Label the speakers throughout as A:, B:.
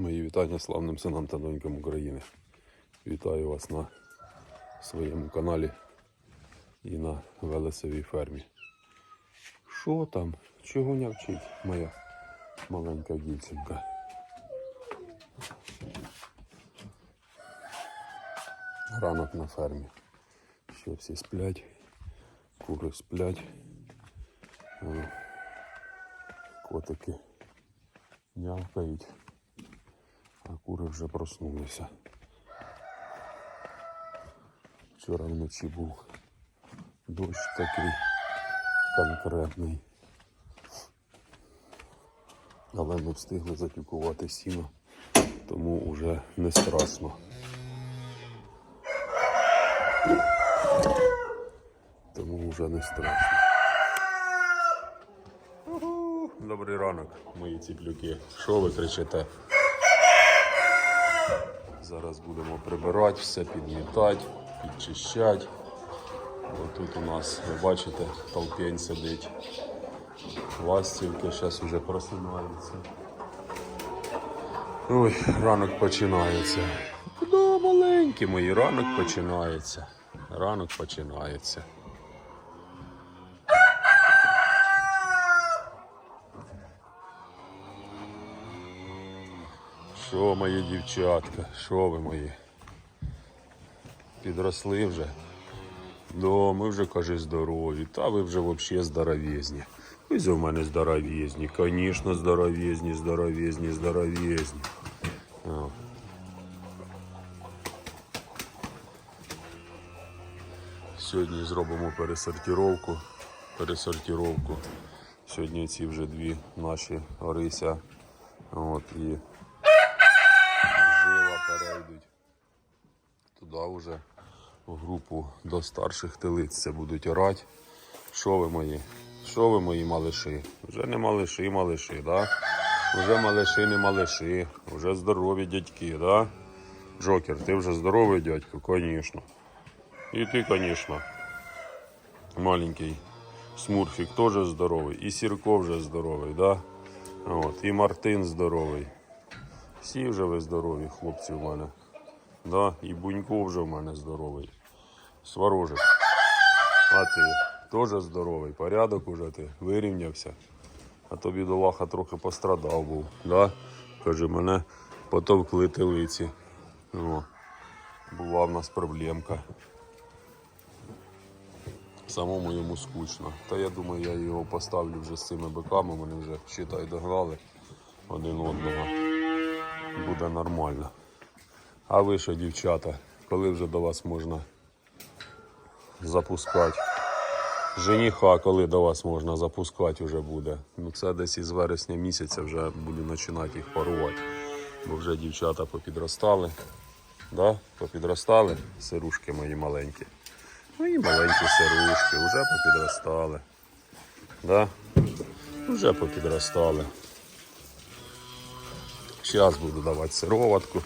A: Мої вітання славним синам та донькам України. Вітаю вас на своєму каналі і на Велесовій фермі. Що там? Чого не вчить моя маленька дівчинка? Ранок на фермі. Ще всі сплять, кури сплять. Котики нявкають, кури вже проснулися. Вчора вночі був дощ такий конкретний. Але ми встигли затюкувати сіно, тому вже не страшно. Тому вже не страшно. Добрий ранок, мої ціплюки. Що ви кричите? Зараз будемо прибирати, все підмітати, підчищати. Ось тут у нас, ви бачите, толпень сидить. Ластівки зараз вже просинаються. Ой, ранок починається. Да, маленькі мої, ранок починається. Ранок починається. Що мої дівчатка, що ви мої? Підросли вже? Да, ми вже каже здорові. Та ви вже взагалі здоровезні. Ви за мене здоровезні. Звісно, здоровезні, здоровезні, здоровезні. Сьогодні зробимо пересортировку. Пересортировку. Сьогодні ці вже дві наші Орися. От, і жила перейдуть туди вже в групу до старших телиць це будуть орати. Що ви мої? Що ви мої малиші? Вже не малиші, малиші, да? Вже малиші, не малиші, вже здорові дядьки, да? Джокер, ти вже здоровий дядько, звісно. І ти, звісно. Маленький Смурфік теж здоровий. І Сірко вже здоровий, да? От, і Мартин здоровий. Всі вже ви здорові, хлопці в мене. Да, і Бунько вже в мене здоровий. Сварожик. А ти теж здоровий. Порядок уже ти вирівнявся. А то бідолаха трохи пострадав був. Да? Каже, мене потовкли телиці. О, була в нас проблемка. Самому йому скучно. Та я думаю, я його поставлю вже з цими биками, вони вже считай догнали один одного. Буде нормально. А ви що, дівчата, коли вже до вас можна запускати? Жениха, коли до вас можна запускати вже буде. Ну це десь із вересня місяця вже буду починати їх парувати. Бо вже дівчата попідростали. Да? Попідростали сирушки мої маленькі. Мої маленькі сирушки, вже попідростали. Да? Вже попідростали. Зараз буду давати сироватку.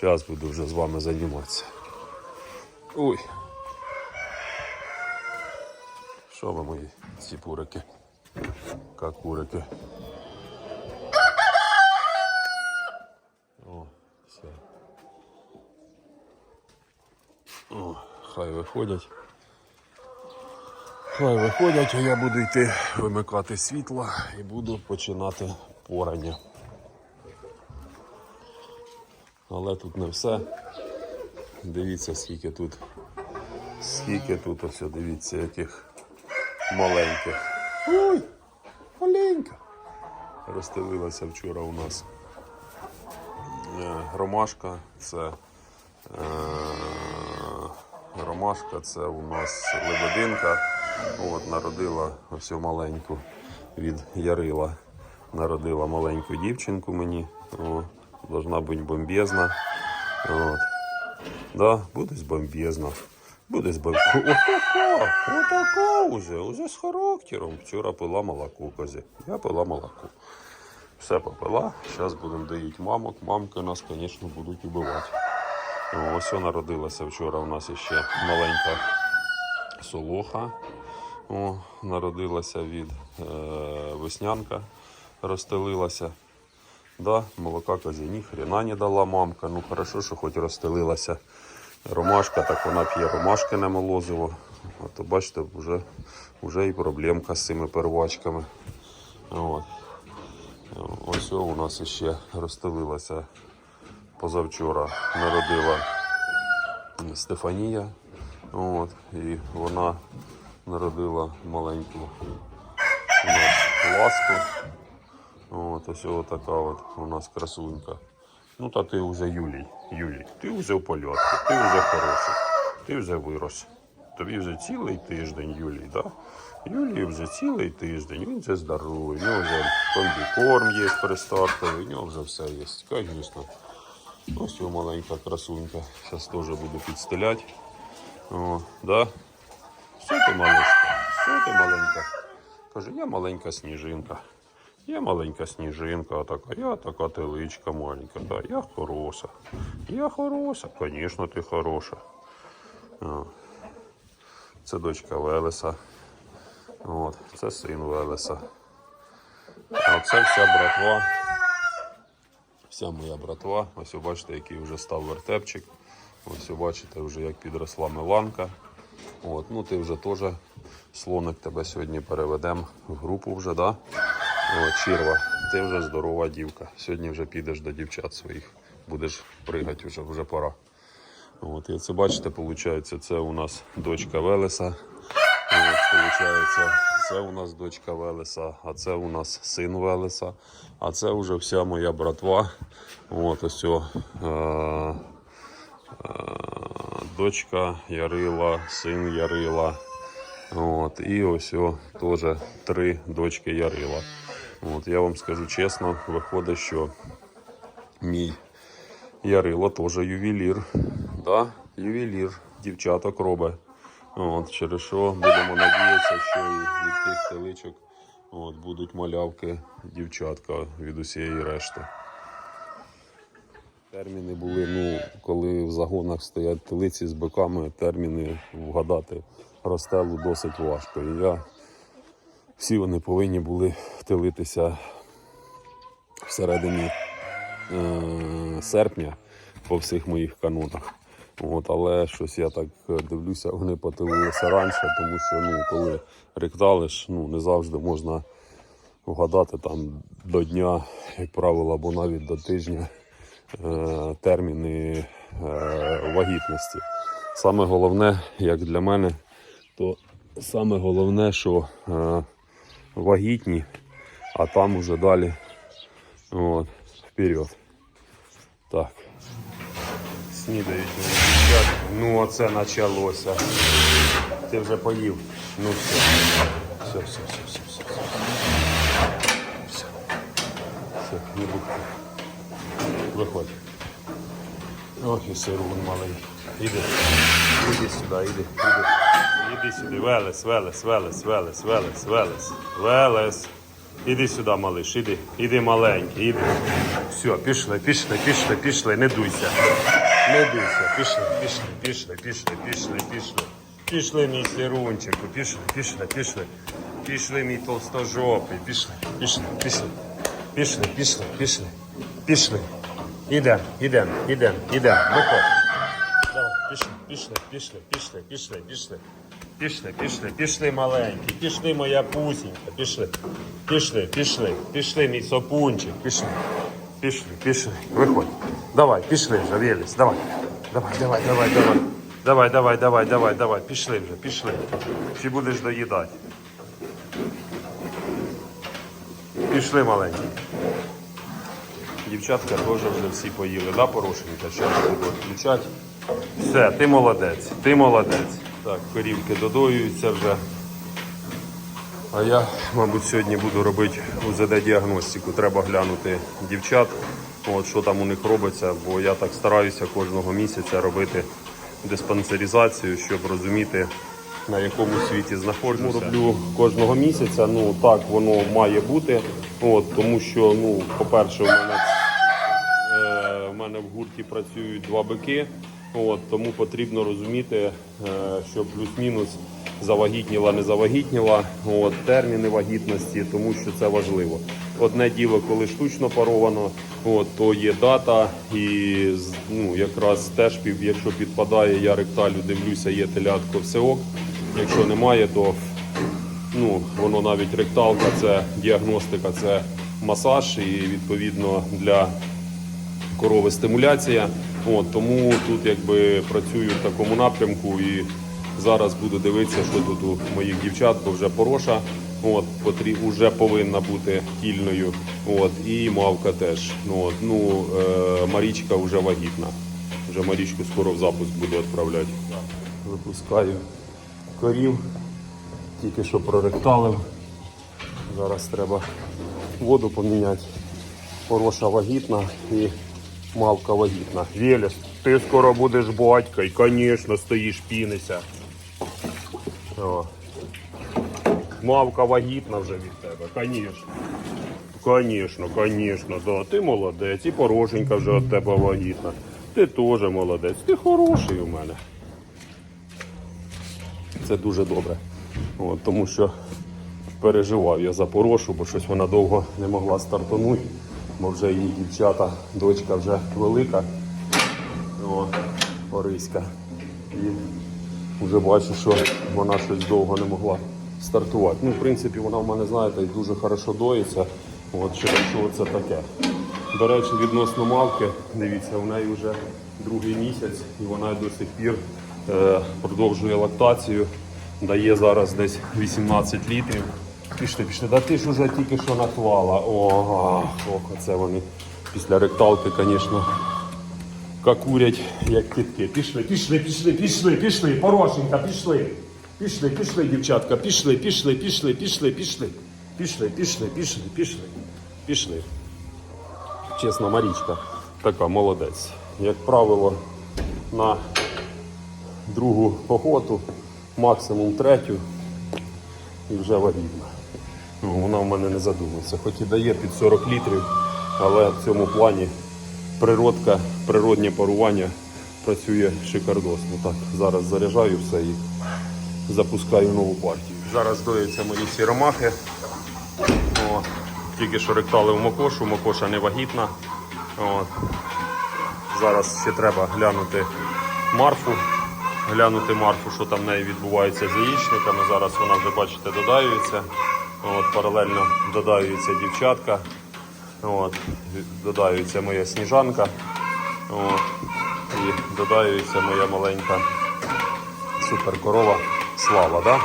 A: Зараз буду вже з вами займатися. Ой. Що ви мої ці пурики? Какурики. О, все. Хай виходять. Хай виходять, а я буду йти вимикати світло і буду починати порання. Але тут не все. Дивіться, скільки тут. Скільки тут ось, дивіться, яких маленьких. Ой, маленька. Розстелилася вчора у нас е, ромашка. Це е, ромашка, це у нас лебединка. От, народила ось маленьку від Ярила. Народила маленьку дівчинку мені. О, должна бути бомбезна. От. Да, буде бомбезна. Буде бомбезна. Отака, уже, уже з характером. Вчора пила молоко козі. Я пила молоко. Все попила. Зараз будемо доїти мамок. Мамки нас, звісно, будуть убивати. Ось народилася вчора у нас ще маленька солоха. О, народилася від е, веснянка, розстелилася. Да, молока каже, ні хрена не дала мамка. Ну хорошо, що хоч розстелилася ромашка, так вона п'є ромашкине молозиво. А то бачите, вже, вже і проблемка з цими первачками. От. Ось у нас ще розстелилася позавчора, народила Стефанія. От, і вона народила маленьку ласку. От, ось така от у нас красунька. Ну та ти вже Юлій. Юлій, ти вже в польотку, ти вже хороший, ти вже вирос. Тобі вже цілий тиждень, Юлій, да? Юлій вже цілий тиждень, він вже здоровий, у нього вже комбікорм є перестартовий, у нього вже все є. Звісно. Ось його маленька красунька. Зараз теж буду підстеляти. О, да? Що ти малишка? Що ти маленька? Каже, я маленька сніжинка. Я маленька сніжинка, така, я така теличка маленька. Да, я хороша. Я хороша. Звісно, ти хороша. Це дочка Велеса. От, це син Велеса. А це вся братва. Вся моя братва. Ось ви бачите, який вже став вертепчик. Ось ви бачите, вже як підросла Миланка. От, ну ти вже теж слоник тебе сьогодні переведемо в групу вже, да? От, Чірва, ти вже здорова дівка. Сьогодні вже підеш до дівчат своїх. Будеш пригати вже, вже пора. От, і це бачите, виходить, це у нас дочка Велеса. От, це у нас дочка Велеса, а це у нас син Велеса, а це вже вся моя братва. От ось о, е, е, дочка Ярила, син Ярила. От, і ось о, теж три дочки Ярила. От, я вам скажу чесно, виходить, що мій Ярило теж ювелір. Да? Ювелір, дівчаток робить. От, через що будемо надіятися, що і від тих теличок от, будуть малявки дівчатка від усієї решти. Терміни були, ну, коли в загонах стоять телиці з биками, терміни вгадати розстелу досить важко. І я, всі вони повинні були телитися всередині е, серпня по всіх моїх канонах. От, але щось я так дивлюся, вони потилилися раніше, тому що ну, коли ректалиш, ну, не завжди можна вгадати там до дня, як правило, або навіть до тижня е, терміни е, вагітності. Саме головне, як для мене, то саме головне, що е, вагітні, а там уже далі от, вперед. Так. Снідають мої дівчата. Ну, оце почалося. Ти вже поїв. Ну все. Все, все, все, все, все. все. Все. Все, не бухти. Виходь. Ох, і сирун малий. Іди. Іди сюди, іди, іди. Іди сюди. Велес, Велес, Велес, Велес, Велес, Велес. Велес. Іди сюди, малиш, іди. Іди маленький, іди. Все, пішли, пішли, пішли, пішли, не дуйся. Не дуйся, пішли, пішли, пішли, пішли, пішли, пішли. Пішли, мій сирунчику, пішли, пішли, пішли. Пішли, мій толстожопий, пішли, пішли, пішли. Пішли, пішли, пішли, пішли. Ідем, ідем, ідем, ідем, виходь. Давай, пішли, пішли, пішли, пішли, пішли, пішли. Пішли, пішли, пішли маленькі, пішли моя пусінька, пішли, пішли, пішли, пішли, мій сопунчик, пішли, пішли, пішли, виходь. Давай, пішли вже, Велес, давай, давай, давай, давай, давай. Давай, давай, давай, давай, давай, пішли вже, пішли. Чи будеш доїдати? Пішли маленькі. Дівчатка теж вже всі поїли, да, порошенька? Зараз буду відключати. Все, ти молодець, ти молодець. Так, корівки додоюються вже. А я, мабуть, сьогодні буду робити УЗД-діагностику. Треба глянути дівчат, от, що там у них робиться, бо я так стараюся кожного місяця робити диспансеризацію, щоб розуміти, на якому світі знаходжуся. Роблю кожного місяця, ну так воно має бути. От, тому що, ну, по-перше, у мене Е, У мене в гурті працюють два бики, от, тому потрібно розуміти, е, що плюс-мінус завагітніла, не завагітніла, от, терміни вагітності, тому що це важливо. Одне діло, коли штучно паровано, от, то є дата, і ну, якраз теж, якщо підпадає, я ректалю дивлюся, є телятко, все ок. Якщо немає, то ну, воно навіть ректалка, це діагностика, це масаж, і відповідно для корови стимуляція. От, тому тут якби працюю в такому напрямку і зараз буду дивитися, що тут у моїх дівчат, бо вже пороша. От, потрі, вже повинна бути кільною. От, і мавка теж. Ну, от, ну, е, Марічка вже вагітна. Вже Марічку скоро в запуск буду відправляти. Випускаю корів, тільки що проректалив. Зараз треба воду поміняти. Пороша вагітна і мавка вагітна. Велес, ти скоро будеш батькою, звісно, стоїш, пінися. О. Мавка вагітна вже від тебе, звісно. Звісно, звісно, да. Ти молодець, і порошенька вже від тебе вагітна. Ти теж молодець, ти хороший у мене. Це дуже добре. От, тому що переживав я за порошу, бо щось вона довго не могла стартанути, бо вже її дівчата, дочка вже велика, о, Ориська. І вже бачу, що вона щось довго не могла стартувати. Ну, в принципі, вона в мене, знаєте, дуже хорошо доїться. От через що це таке. До речі, відносно мавки, дивіться, у неї вже другий місяць і вона до сих пір е, продовжує лактацію. Дає зараз десь 18 літрів. Пішли, пішли. Да ти ж уже тільки що наклала. О, ох, оце вони після ректалки, звісно, какурять, як кітки. Пішли, пішли, пішли, пішли, пішли, порошенька, пішли. Пішли, пішли, дівчатка, пішли, пішли, пішли, пішли, пішли. Пішли, пішли, пішли, пішли, пішли. Чесно, Марічка така молодець. Як правило, на другу охоту, максимум третю, і вже вагітна. Вона в мене не задумується. Хоч і дає під 40 літрів, але в цьому плані природка, природнє парування працює шикардосно. Так, зараз заряджаю все і запускаю нову партію. Зараз доються мої сіромахи. О, тільки що ректали в Мокошу, Мокоша не вагітна. Зараз ще треба глянути Марфу, глянути Марфу, що там в неї відбувається з яєчниками. Зараз вона вже, бачите, додаюється. От, паралельно додаюється дівчатка. От, додаюється моя сніжанка. От, і додаюється моя маленька суперкорова Слава. Да?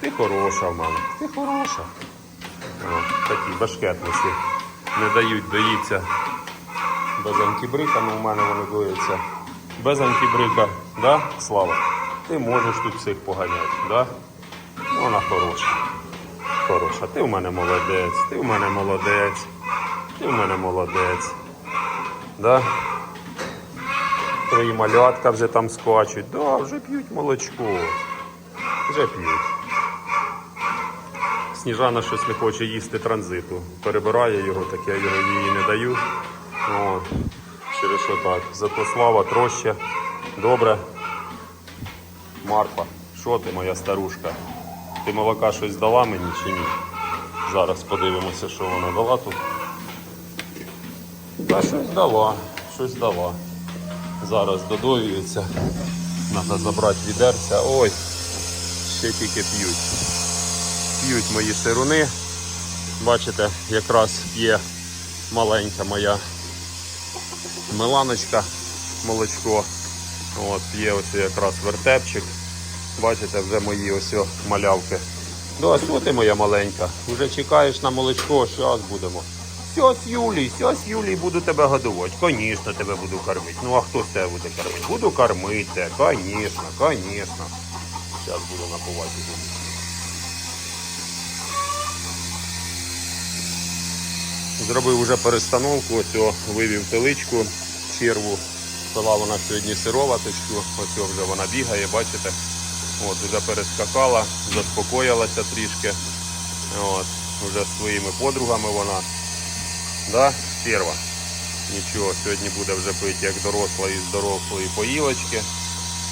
A: Ти хороша в мене, ти хороша. О, такі башкетниці не дають доїться без антибрика, ну у мене вони доїться без антибрика, да, Слава? Ти можеш тут всіх поганяти, да? Вона хороша. Хороша. Ти в мене молодець, ти в мене молодець, ти в мене молодець. Да? Твої малятка вже там скачуть. Да, вже п'ють молочко. Вже п'ють. Сніжана щось не хоче їсти транзиту. Перебирає його, так я його їй не даю. О, через що так. Зато слава троща. Добре. Марфа, що ти, моя старушка? Ти молока щось дала мені чи ні? Зараз подивимося, що вона дала тут. Та щось дала, щось дала. Зараз додоюється. Треба забрати відерця. Ой, ще тільки п'ють п'ють мої сируни. Бачите, якраз п'є маленька моя миланочка молочко. От, п'є ось якраз вертепчик. Бачите, вже мої ось малявки. Да, що ти моя маленька? Вже чекаєш на молочко, зараз будемо. З Юлій, все Юлій буду тебе годувати. Звісно, тебе буду кормити. Ну а хто тебе буде кормити? Буду кормити, звісно, звісно. Зараз буду напувати. Зробив вже перестановку, ось вивів теличку, черву. Пила вона сьогодні сироваточку, ось вже вона бігає, бачите. От, вже перескакала, заспокоїлася трішки. От, вже з своїми подругами вона. Да, черва. Нічого, сьогодні буде вже пити як доросла із дорослої поїлочки.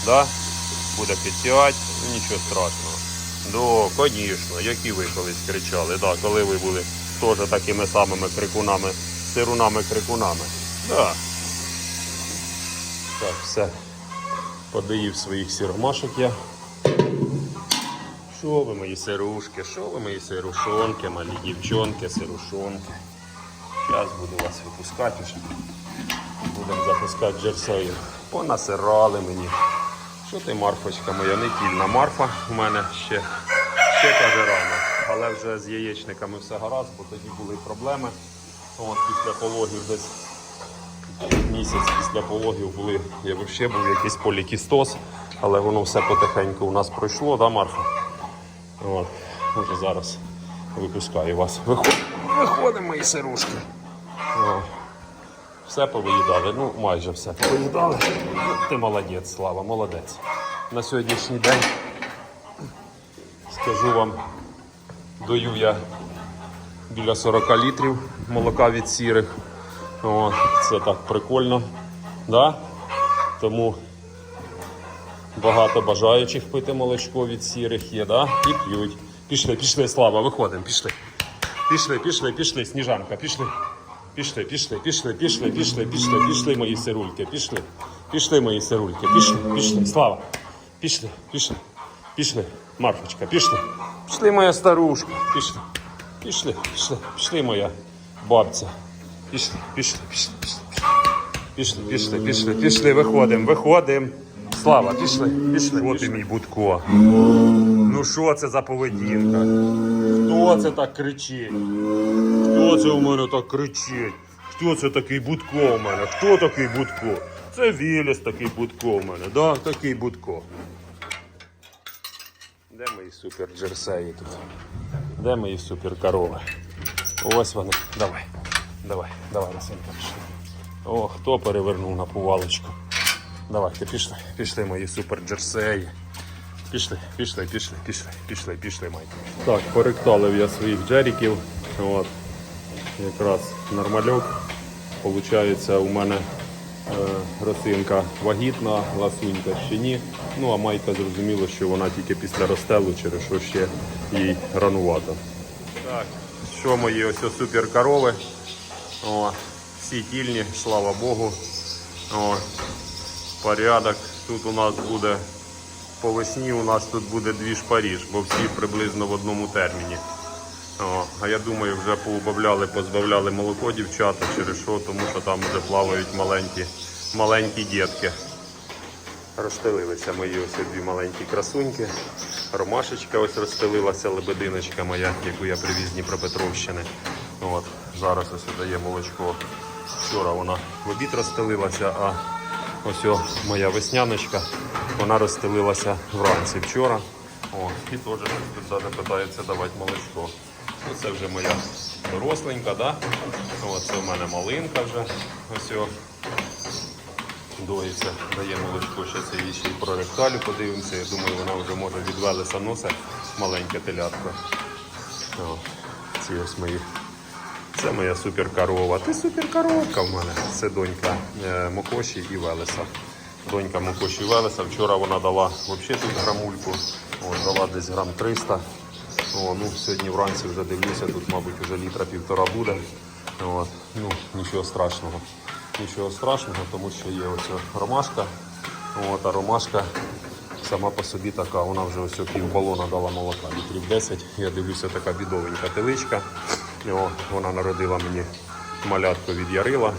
A: Да? Буде підтягати, ну нічого страшного. Да, звісно, які ви колись кричали, да, коли ви були теж такими самими крикунами, сирунами-крикунами. Да. Так, все. Подоїв своїх сіромашок я. Що ви мої сирушки, що ви мої сирушонки, малі дівчонки, сирушонки. Зараз буду вас випускати. Будемо запускати джерсею. Понасирали мені. Що ти, Марфочка моя, не тільна Марфа у мене ще, ще каже рано. Але вже з яєчниками все гаразд, бо тоді були проблеми. От після пологів десь місяць після пологів були, я взагалі був якийсь полікістоз, але воно все потихеньку у нас пройшло, да, Марфа? От, може зараз випускаю вас. Виходимо, мої сирушки. О, все повиїдали, ну майже все повиїдали. Ти молодець, Слава, молодець. На сьогоднішній день скажу вам, даю я біля 40 літрів молока від сірих. О, це так прикольно. Да? Тому багато бажаючих пити молочко від сірих є, да? і п'ють. Пішли, пішли, слава, виходимо, пішли. Пішли, пішли, пішли, сніжанка, пішли. Пішли, пішли, пішли, пішли, пішли, пішли, пішли мої сирульки, пішли. Пішли мої сирульки, пішли, пішли, слава. Пішли, пішли, пішли, Марфочка, пішли. Пішли моя старушка, пішли. Пішли, пішли, пішли моя бабця. Пішли, пішли, пішли, пішли, пішли. Пішли, пішли, пішли, виходимо, виходимо. Слава, пішли, пішли. От і мій Будко. Ну що це за поведінка? Хто це так кричить? Хто це у мене так кричить? Хто це такий Будко у мене? Хто такий Будко? Це Віліс такий Будко у мене, да? Такий Будко. Де мої супер джерсеї тут? Де мої супер корови? Ось вони. Давай. Давай, давай, Росинка, пішли. О, хто перевернув на повалочку? Давайте, пішли, пішли мої супер джерсеї. Пішли, пішли, пішли, пішли, пішли, пішли, майки. Так, поректалив я своїх джеріків. От. Якраз нормальок. Получається, у мене е, росинка вагітна, ласунька ще ні. Ну а майка зрозуміло, що вона тільки після розстелу, через що ще їй ранувато. Так, що мої ось ось супер корови. О, всі тільні, слава Богу. О, порядок. Тут у нас буде по весні у нас тут буде двіж Паріж, бо всі приблизно в одному терміні. О, а я думаю, вже поубавляли, позбавляли молоко дівчата через що, тому що там вже плавають маленькі, маленькі дітки. Розстелилися мої ось дві маленькі красуньки. Ромашечка ось розстелилася, лебединочка моя, яку я привіз з Дніпропетровщини. От, зараз ось дає молочко. Вчора вона в обід розстелилася, а ось о, моя весняночка, вона розстелилася вранці вчора. О, і теж тут питається давати молочко. Ну, це вже моя доросленька, да? От, це в мене малинка вже. Ось о, доїться, дає молочко, ще це їй ще й про ректалю подивимося. Я думаю, вона вже може від велеса носа маленьке телятко. О, ці ось мої. Це моя суперкорова. Ти суперкоровка в мене. Це донька е, Мокоші і Велеса. Донька Мокоші і Велеса. Вчора вона дала взагалі тут грамульку. О, дала десь грам 300. О, ну, сьогодні вранці вже дивлюся, тут, мабуть, вже літра півтора буде. От. Ну, нічого страшного. Нічого страшного, тому що є ось ромашка. От, а ромашка сама по собі така, вона вже ось пів балона дала молока, літрів 10. Я дивлюся, така бідовенька теличка. О, вона народила мені малятку від Ярила.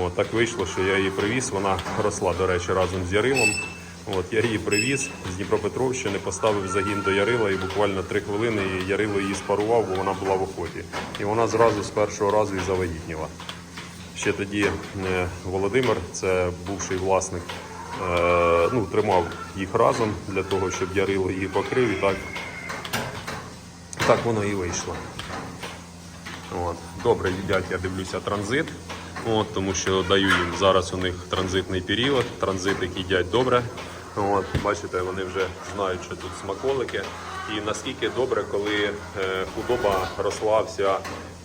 A: О, так вийшло, що я її привіз. Вона росла, до речі, разом з Ярилом. От, я її привіз з Дніпропетровщини, поставив загін до Ярила і буквально три хвилини Ярило її спарував, бо вона була в охоті. І вона зразу з першого разу і завагітніла. Ще тоді е, Володимир, це бувший власник, е, ну, тримав їх разом для того, щоб Ярило її покрив, і так, так воно і вийшло. От. Добре їдять, я дивлюся, транзит, от, тому що даю їм зараз у них транзитний період, транзитик їдять добре. От, бачите, вони вже знають, що тут смаколики. І наскільки добре, коли е, худоба росла вся.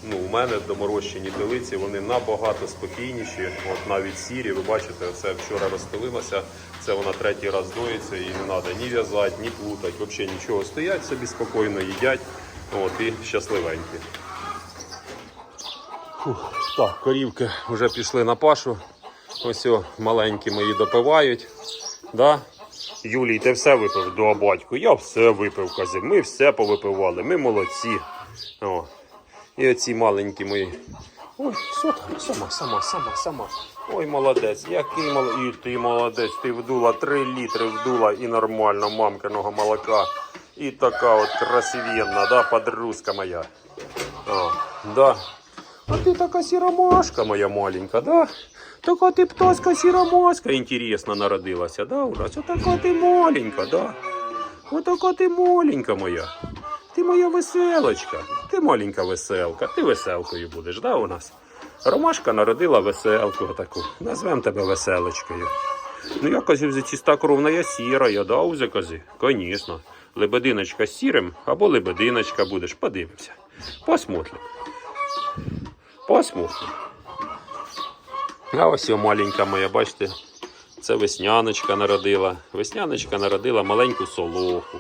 A: Ну, у мене доморощені телиці, вони набагато спокійніші. От навіть сірі, ви бачите, це вчора розстелилося. Це вона третій раз доїться і не треба ні в'язати, ні плутати, взагалі нічого. Стоять собі спокійно, їдять. От, і щасливенькі. Фух, так, корівки вже пішли на пашу. Ось о, маленькі мої допивають. Да? Юлій, ти все випив до батьку. Я все випив, кази. Ми все повипивали, ми молодці. О. І оці маленькі мої. Ой, що там? Сама, сама, сама, сама. Ой, молодець, який молодець. І ти молодець, ти вдула 3 літри вдула і нормально мамкиного молока. І така от красивенна, да, подружка моя. О, да. А ти така сіромашка моя маленька, да? Така ти пташка сіромашка, інтересно народилася, да, у нас? Отака ти маленька, да? Отака ти маленька моя. Ти моя веселочка. Ти маленька веселка. Ти веселкою будеш, да, у нас? Ромашка народила веселку таку. Назвем тебе веселочкою. Ну, я казів, вже чистокровна я сіра, я да, узе кози. Звісно. Лебединочка з сірим або лебединочка будеш, подивимося. Посмотрим. Посмотрим. А ось маленька моя, бачите, це весняночка народила. Весняночка народила маленьку солоху.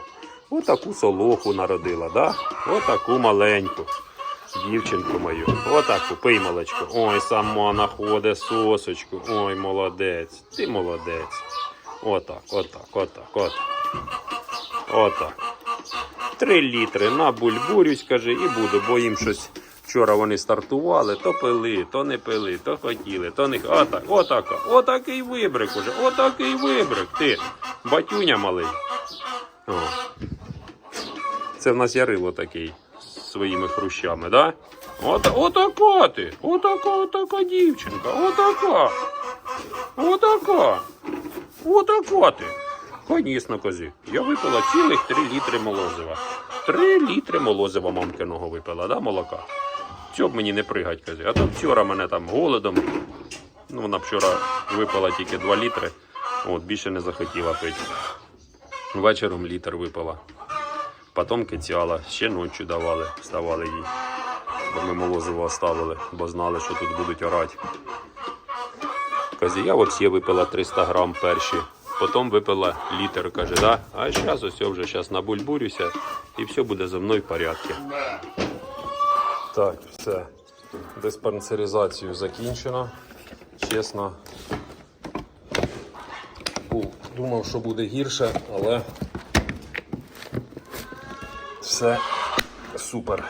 A: Отаку солоху народила, да? Отаку маленьку. Дівчинку мою. Отаку, пий молочко. Ой, сама находить сосочку. Ой, молодець. Ти молодець. Отак, отак, отак, отак. Отак. Три літри на бульбурю, скажи, і буду, бо їм щось вчора вони стартували, то пили, то не пили, то хотіли, то не х- Отак, отакий вибрик уже, отакий вибрик. Ти, батюня малий. О. Це в нас ярило такий своїми хрущами, да? От, отака ти, отака, отака дівчинка, отака. Отака. Отака ти. Звісно, козі. Я випила цілих 3 літри молозива. 3 літри молозива мамкиного випила, да, молока? Чого б мені не пригать, козі. А то вчора мене там голодом. Ну, вона вчора випила тільки 2 літри. От, більше не захотіла пити. Вечором літр випила. Потім кицяла, ще ночі давали, вставали їй. Бо ми молозиво оставили, бо знали, що тут будуть орати. Каже, я взагалі випила 300 грам перші. Потім випила літр, каже, да? а зараз ось вже зараз набульбурюся і все буде зі мною в порядку. Так, все. Диспансеризацію закінчено. Чесно. Думав, що буде гірше, але все супер.